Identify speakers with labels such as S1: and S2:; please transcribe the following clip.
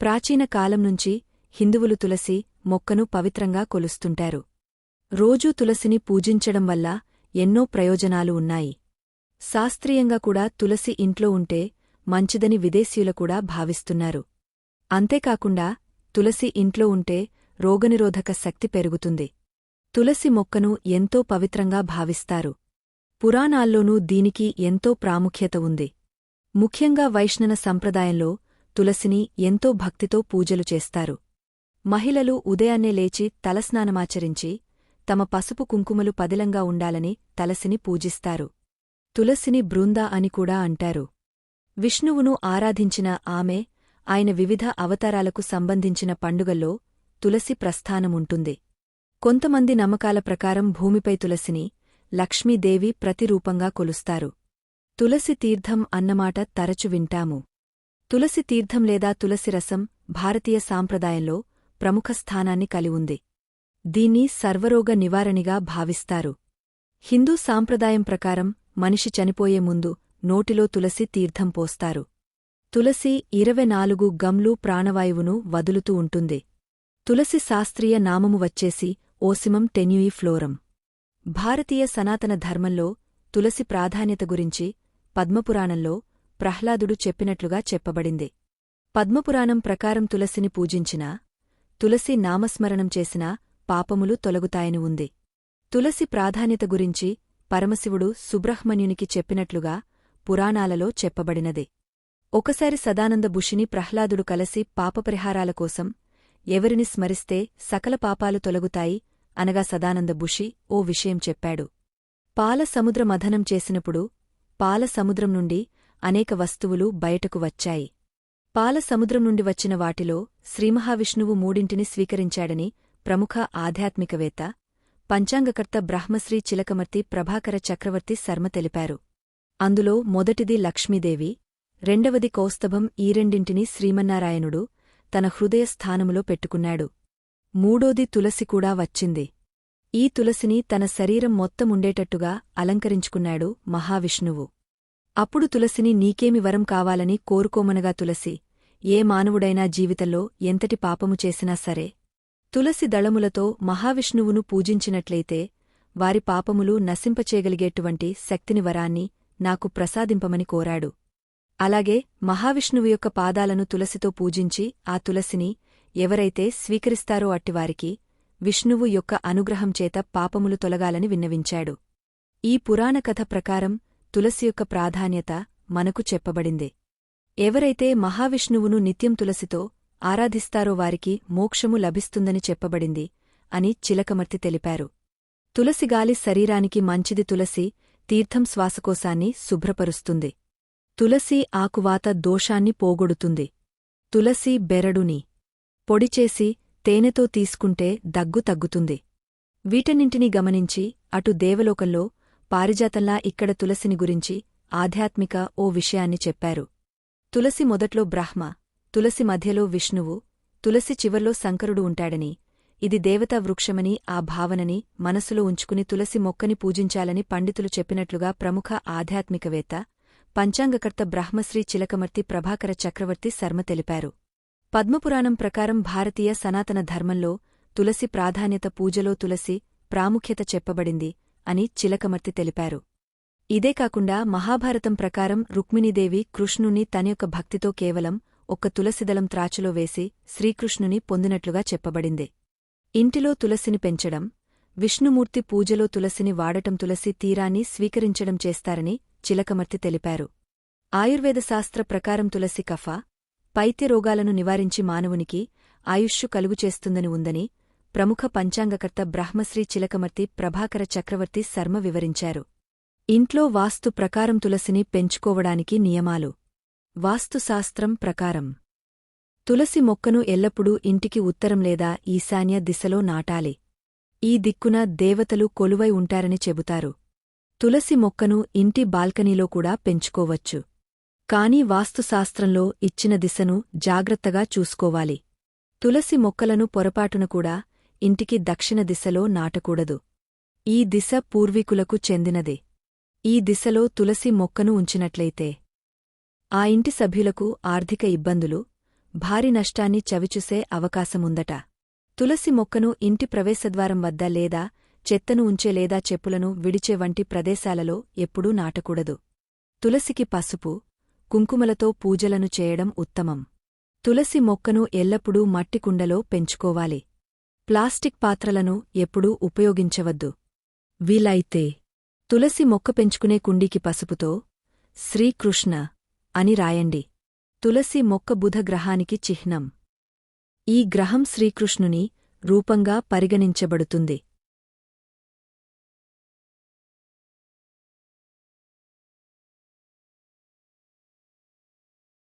S1: ప్రాచీన కాలం నుంచి హిందువులు తులసి మొక్కను పవిత్రంగా కొలుస్తుంటారు. రోజూ తులసిని పూజించడం వల్ల ఎన్నో ప్రయోజనాలు ఉన్నాయి. శాస్త్రీయంగా కూడా తులసి ఇంట్లో ఉంటే మంచిదని విదేశీయుల కూడా భావిస్తున్నారు. అంతేకాకుండా తులసి ఇంట్లో ఉంటే రోగనిరోధక శక్తి పెరుగుతుంది. తులసి మొక్కను ఎంతో పవిత్రంగా భావిస్తారు. పురాణాల్లోనూ దీనికి ఎంతో ప్రాముఖ్యత ఉంది. ముఖ్యంగా వైష్ణవ సంప్రదాయంలో తులసిని ఎంతో భక్తితో పూజలు చేస్తారు. మహిళలు ఉదయాన్నే లేచి తలస్నానమాచరించి తమ పసుపు కుంకుమలు పదిలంగా ఉండాలని తలసిని పూజిస్తారు. తులసిని బృంద అని కూడా అంటారు. విష్ణువును ఆరాధించిన ఆమె ఆయన వివిధ అవతారాలకు సంబంధించిన పండుగల్లో తులసి ప్రస్థానముంటుంది. కొంతమంది నమ్మకాల ప్రకారం భూమిపై తులసిని లక్ష్మీదేవి ప్రతిరూపంగా కొలుస్తారు. తులసి తీర్థం అన్నమాట తరచు వింటాము. తులసి తీర్థం లేదా తులసి రసం భారతీయ సాంప్రదాయంలో ప్రముఖ స్థానాన్ని కలివుంది దీన్ని సర్వరోగ నివారణిగా భావిస్తారు. హిందూ సాంప్రదాయం ప్రకారం మనిషి చనిపోయే ముందు నోటిలో తులసి తీర్థం పోస్తారు. తులసి ఇరవై నాలుగు గమ్లు ప్రాణవాయువును వదులుతూ ఉంటుంది. తులసి శాస్త్రీయ నామము వచ్చేసి ఓసిమం టెన్యూయి ఫ్లోరం. భారతీయ సనాతన ధర్మంలో తులసి ప్రాధాన్యత గురించి పద్మపురాణంలో ప్రహ్లాదుడు చెప్పినట్లుగా చెప్పబడింది. పద్మపురాణం ప్రకారం తులసిని పూజించినా తులసి నామస్మరణం చేసినా పాపములు తొలగుతాయని ఉంది. తులసి ప్రాధాన్యత గురించి పరమశివుడు సుబ్రహ్మణ్యునికి చెప్పినట్లుగా పురాణాలలో చెప్పబడినదే. ఒకసారి సదానంద బుషిని ప్రహ్లాదుడు కలసి పాపపరిహారాల కోసం ఎవరిని స్మరిస్తే సకల పాపాలు తొలగుతాయి అనగా సదానంద బుషి ఓ విషయం చెప్పాడు. పాల సముద్ర మథనం చేసినప్పుడు పాల సముద్రం నుండి అనేక వస్తువులు బయటకు వచ్చాయి. పాల సముద్రం నుండి వచ్చిన వాటిలో శ్రీమహావిష్ణువు మూడింటిని స్వీకరించాడని ప్రముఖ ఆధ్యాత్మికవేత్త పంచాంగకర్త బ్రహ్మశ్రీ చిలకమర్తి ప్రభాకర చక్రవర్తి శర్మ తెలిపారు. అందులో మొదటిది లక్ష్మీదేవి రెండవది కౌస్తభం ఈ రెండింటిని శ్రీమన్నారాయణుడు తన హృదయ స్థానములో పెట్టుకున్నాడు. మూడోది తులసి కూడా వచ్చింది. ఈ తులసిని తన శరీరం మొత్తముండేటట్టుగా అలంకరించుకున్నాడు మహావిష్ణువు. అప్పుడు తులసిని నీకేమి వరం కావాలని కోరుకోమనగా తులసి ఏ మానవుడైనా జీవితంలో ఎంతటి పాపము చేసినా సరే తులసి దళములతో మహావిష్ణువును పూజించినట్లయితే వారి పాపములు నశింపచేయగలిగేటువంటి శక్తిని వరాన్ని నాకు ప్రసాదింపమని కోరాడు. అలాగే మహావిష్ణువు యొక్క పాదాలను తులసితో పూజించి ఆ తులసిని ఎవరైతే స్వీకరిస్తారో అట్టివారికి విష్ణువు యొక్క అనుగ్రహం చేత పాపములు తొలగాలని విన్నవించాడు. ఈ పురాణ కథ ప్రకారం తులసి యొక్క ప్రాధాన్యత మనకు చెప్పబడింది. ఎవరైతే మహావిష్ణువును నిత్యం తులసితో ఆరాధిస్తారో వారికి మోక్షము లభిస్తుందని చెప్పబడింది అని చిలకమర్తి తెలిపారు. తులసిగాలి శరీరానికి మంచిది తులసి తీర్థం శ్వాసకోశాన్ని శుభ్రపరుస్తుంది. తులసి ఆకువాత దోషాన్ని పోగొడుతుంది. తులసి బెరడుని పొడిచేసి తేనెతో తీసుకుంటే దగ్గు తగ్గుతుంది. వీటన్నింటినీ గమనించి అటు దేవలోకంలో పారిజాతంలా ఇక్కడ తులసిని గురించి ఆధ్యాత్మిక ఓ విషయాన్ని చెప్పారు. తులసి మొదట్లో బ్రహ్మ తులసి మధ్యలో విష్ణువు తులసి చివర్లో శంకరుడు ఉంటాడని ఇది దేవతా వృక్షమని ఆ భావనని మనసులో ఉంచుకుని తులసి మొక్కని పూజించాలని పండితులు చెప్పినట్లుగా ప్రముఖ ఆధ్యాత్మికవేత్త పంచాంగకర్త బ్రహ్మశ్రీ చిలకమర్తి ప్రభాకర చక్రవర్తి శర్మ తెలిపారు. పద్మపురాణం ప్రకారం భారతీయ సనాతన ధర్మంలో తులసి ప్రాధాన్యత పూజలో తులసి ప్రాముఖ్యత చెప్పబడింది. అని చిలకమర్తి తెలిపారు. ఇదే కాకుండా మహాభారతం ప్రకారం రుక్మిణీదేవి కృష్ణుని తనయొక్క భక్తితో కేవలం ఒక్క తులసిదళం త్రాచులో వేసి శ్రీకృష్ణుని పొందినట్లుగా చెప్పబడింది. ఇంటిలో తులసిని పెంచడం విష్ణుమూర్తి పూజలో తులసిని వాడటం తులసి తీరాన్ని స్వీకరించడం చేస్తారని చిలకమర్తి తెలిపారు. ఆయుర్వేద శాస్త్ర ప్రకారం తులసి కఫ పైత్యరోగాలను నివారించి మానవునికి ఆయుష్షు కలుగుచేస్తుందని ఉందని ప్రముఖ పంచాంగకర్త బ్రహ్మశ్రీ చిలకమర్తి ప్రభాకర చక్రవర్తి శర్మ వివరించారు. ఇంట్లో వాస్తు ప్రకారం తులసిని పెంచుకోవడానికి నియమాలు. వాస్తుశాస్త్రం ప్రకారం. తులసి మొక్కను ఎల్లప్పుడూ ఇంటికి ఉత్తరం లేదా ఈశాన్య దిశలో నాటాలి. ఈ దిక్కున దేవతలు కొలువై ఉంటారని చెబుతారు. తులసి మొక్కను ఇంటి బాల్కనీలో కూడా పెంచుకోవచ్చు. కాని వాస్తుశాస్త్రంలో ఇచ్చిన దిశను జాగ్రత్తగా చూసుకోవాలి. తులసి మొక్కలను పొరపాటున కూడా ఇంటికి దక్షిణ దిశలో నాటకూడదు. ఈ దిశ పూర్వీకులకు చెందినదే. ఈ దిశలో తులసి మొక్కను ఉంచినట్లయితే. ఆ ఇంటి సభ్యులకు ఆర్థిక ఇబ్బందులు భారీ నష్టాన్ని చవిచూసే అవకాశముందట. తులసి మొక్కను ఇంటి ప్రవేశద్వారం వద్ద లేదా చెత్తను ఉంచే లేదా చెప్పులను విడిచే వంటి ప్రదేశాలలో ఎప్పుడూ నాటకూడదు. తులసికి పసుపు కుంకుమలతో పూజలను చేయడం ఉత్తమం. తులసి మొక్కను ఎల్లప్పుడూ మట్టి కుండలో పెంచుకోవాలి. ప్లాస్టిక్ పాత్రలను ఎప్పుడూ ఉపయోగించవద్దు. వీలైతే తులసి మొక్క పెంచుకునే కుండీకి పసుపుతో శ్రీకృష్ణ అని రాయండి. తులసి మొక్క బుధ గ్రహానికి చిహ్నం. ఈ గ్రహం శ్రీకృష్ణుని రూపంగా పరిగణించబడుతుంది.